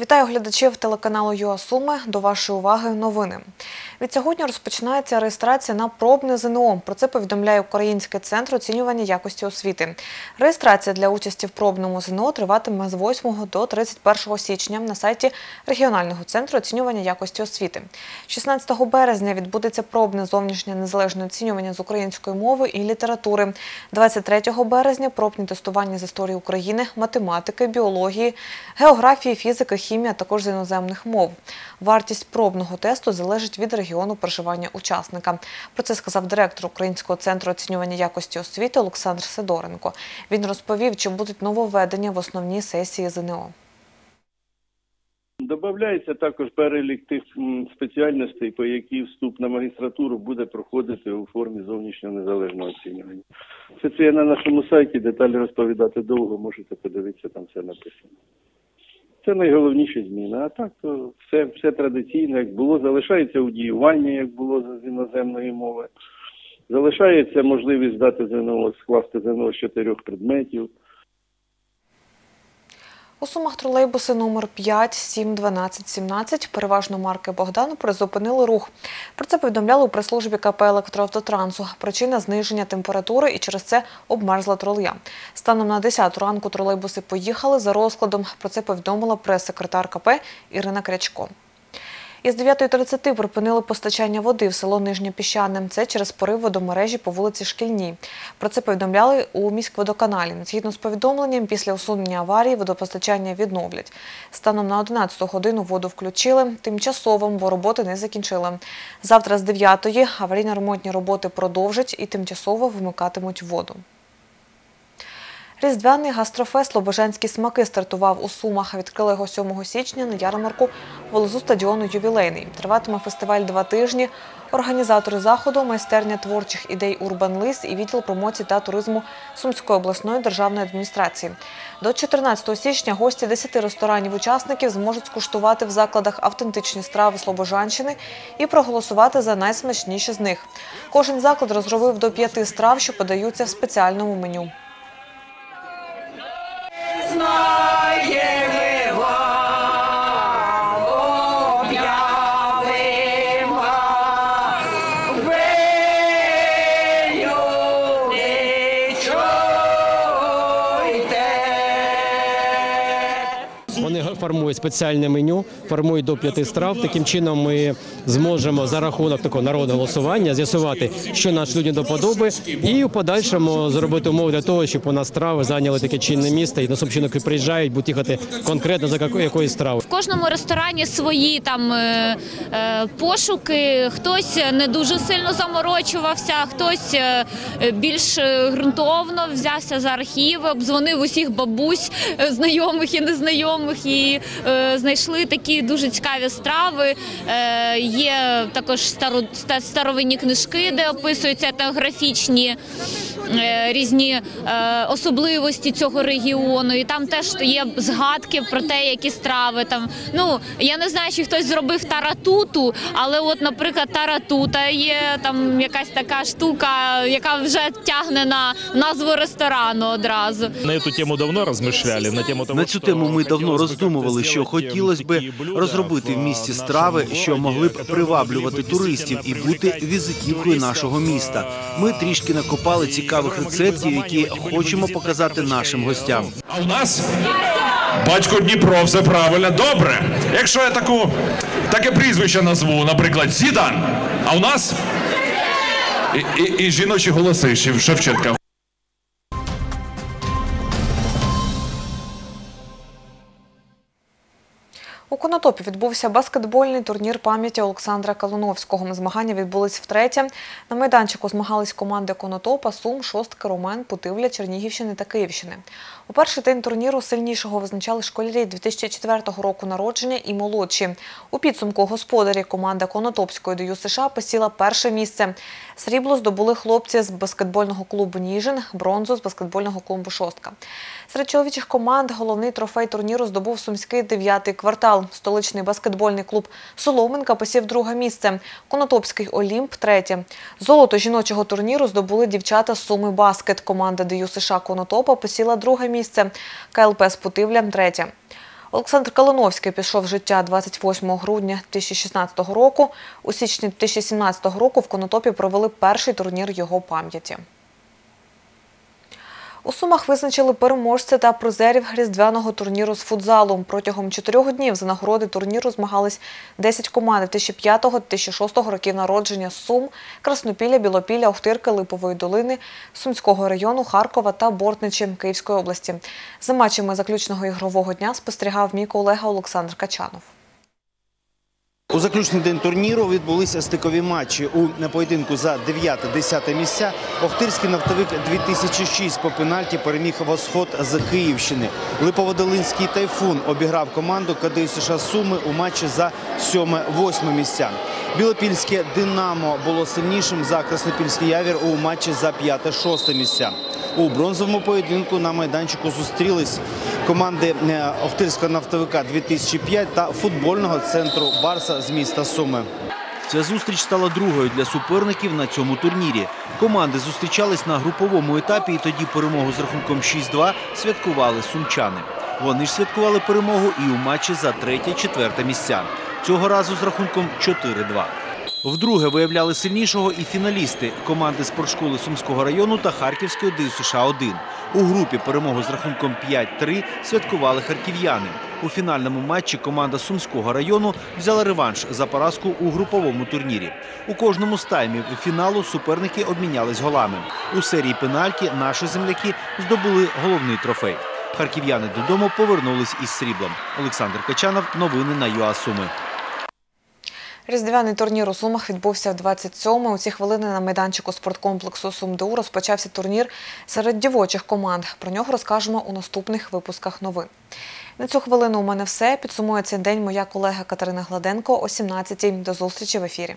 Вітаю глядачів телеканалу ЮАСуми. До вашої уваги новини. Від сьогодні розпочинається реєстрація на пробне ЗНО. Про це повідомляє Український центр оцінювання якості освіти. Реєстрація для участі в пробному ЗНО триватиме з 8 до 31 січня на сайті регіонального центру оцінювання якості освіти. 16 березня відбудеться пробне зовнішнє незалежне оцінювання з української мови і літератури. 23 березня пробні тестування з історії України, математики, біології, географії, фізики, хімії, а також з іноземних мов. Вартість пробного тесту залежить від регіону проживання учасника. Про це сказав директор Українського центру оцінювання якості освіти Олександр Сидоренко. Він розповів, чи будуть нововведення в основній сесії ЗНО. Добавляється також перелік тих спеціальностей, по які вступ на магістратуру буде проходити у формі зовнішнього незалежного оцінювання. Це це є на нашому сайті, деталі розповідати довго, можете подивитися, там все написано. Це найголовніші зміна. А так то все, все традиційно, як було, залишається удіювання, як було з іноземної мови. Залишається можливість здати ЗНО, скласти ЗНО з чотирьох предметів. У Сумах тролейбуси номер 5, 7, 12, 17, переважно марки Богдан, призупинили рух. Про це повідомляли у прес-службі КП «Електроавтотрансу». Причина – зниження температури і через це обмерзла тролея. Станом на 10 ранку тролейбуси поїхали за розкладом. Про це повідомила прес-секретар КП Ірина Крячко. Із 9.30 припинили постачання води в село Нижнє Піщане. Це через порив водомережі по вулиці Шкільній. Про це повідомляли у міськводоканалі. Згідно з повідомленням, після усунення аварії водопостачання відновлять. Станом на 11 годину воду включили тимчасово, бо роботи не закінчили. Завтра з 9-ї аварійно-ремонтні роботи продовжать і тимчасово вимикатимуть воду. Різдвяний гастрофест «Слобожанські смаки» стартував у Сумах. Відкрили його 7 січня на ярмарку поблизу стадіону «Ювілейний». Триватиме фестиваль два тижні. Організатори заходу – майстерня творчих ідей «Урбан Лис» і відділ промоції та туризму Сумської обласної державної адміністрації. До 14 січня гості 10 ресторанів-учасників зможуть скуштувати в закладах автентичні страви Слобожанщини і проголосувати за найсмачніші з них. Кожен заклад розробив до п'яти страв, що подаються в спеціальному меню. Формують спеціальне меню, формують до п'яти страв. Таким чином ми зможемо за рахунок такого народного голосування з'ясувати, що наш людям до подоби, і в подальшому зробити умови для того, щоб у нас страви зайняли таке чинне місце, і на сумчинок приїжджають, будуть їхати конкретно за яко- якоюсь стравою. В кожному ресторані свої там е, е, пошуки. Хтось не дуже сильно заморочувався, хтось е, більш ґрунтовно взявся за архіви, обдзвонив усіх бабусь, знайомих і незнайомих, і е, знайшли такі дуже цікаві страви. Е, є також старо, старовинні книжки, де описуються етнографічні різні е, особливості цього регіону. І там теж є згадки про те, які страви там. Ну я не знаю, чи хтось зробив таратуту, але от, наприклад, таратута є там якась така штука, яка вже тягне на назву ресторану одразу. На эту тему давно размышляли, на тему того, На цю тему ми давно роздумували, що хотілося би розробити в місті страви, що могли б приваблювати туристів і бути візитівкою нашого міста. Ми трішки накопали цікавих рецептів, які хочемо показати нашим гостям. А у нас батько Дніпро, все правильно. Добре. Якщо я таку таке прізвище назву, наприклад, Зідан, а у нас і, і, і жіночі голоси Шевченка. У Конотопі відбувся баскетбольний турнір пам'яті Олександра Калуновського. Змагання відбулись втретє. На майданчику змагались команди Конотопа, Сум, Шостки, Ромен, Путивля, Чернігівщини та Київщини. У перший день турніру сильнішого визначали школярі 2004 року народження і молодші. У підсумку господарі команда Конотопської ДЮ США посіла перше місце. Срібло здобули хлопці з баскетбольного клубу Ніжин, бронзу з баскетбольного клубу Шостка. Серед чоловічих команд головний трофей турніру здобув сумський дев'ятий квартал. Столичний баскетбольний клуб Соломенка посів друге місце. Конотопський Олімп третє. Золото жіночого турніру здобули дівчата з Суми Баскет. Команда ДЮ США Конотопа посіла друге місце. КЛП Спутивля третє. Олександр Калиновський пішов з життя 28 грудня 2016 року. У січні 2017 року в Конотопі провели перший турнір його пам'яті. У Сумах визначили переможця та призерів різдвяного турніру з футзалу. Протягом чотирьох днів за нагороди турніру змагались 10 команд 2005-2006 років народження Сум, Краснопілля, Білопілля, Охтирки, Липової долини, Сумського району, Харкова та Бортничі Київської області. За матчами заключного ігрового дня спостерігав мій колега Олександр Качанов. У заключний день турніру відбулися стикові матчі. У поєдинку за 9-10 місця Охтирський нафтовик 2006 по пенальті переміг восход з Київщини. Липоводолинський тайфун обіграв команду КДЮ США Суми у матчі за 7-8 місця. Білопільське Динамо було сильнішим за Краснопільський явір у матчі за 5-6 місця. У бронзовому поєдинку на майданчику зустрілись команди е, Охтирського нафтовика 2005 та футбольного центру Барса з міста Суми. Ця зустріч стала другою для суперників на цьому турнірі. Команди зустрічались на груповому етапі і тоді перемогу з рахунком 6-2 святкували сумчани. Вони ж святкували перемогу і у матчі за третє-четверте місця. Цього разу з рахунком 4-2. Вдруге виявляли сильнішого і фіналісти команди спортшколи Сумського району та Харківської ДЮСШ США 1 У групі перемогу з рахунком 5-3 святкували харків'яни. У фінальному матчі команда Сумського району взяла реванш за поразку у груповому турнірі. У кожному з таймів фіналу суперники обмінялись голами. У серії пенальті наші земляки здобули головний трофей. Харків'яни додому повернулись із сріблом. Олександр Качанов. Новини на ЮА Суми. Різдвяний турнір у Сумах відбувся в 27-му. У ці хвилини на майданчику спорткомплексу «Сумдеу» розпочався турнір серед дівочих команд. Про нього розкажемо у наступних випусках новин. На цю хвилину у мене все. Підсумує цей день моя колега Катерина Гладенко о 17-й. До зустрічі в ефірі.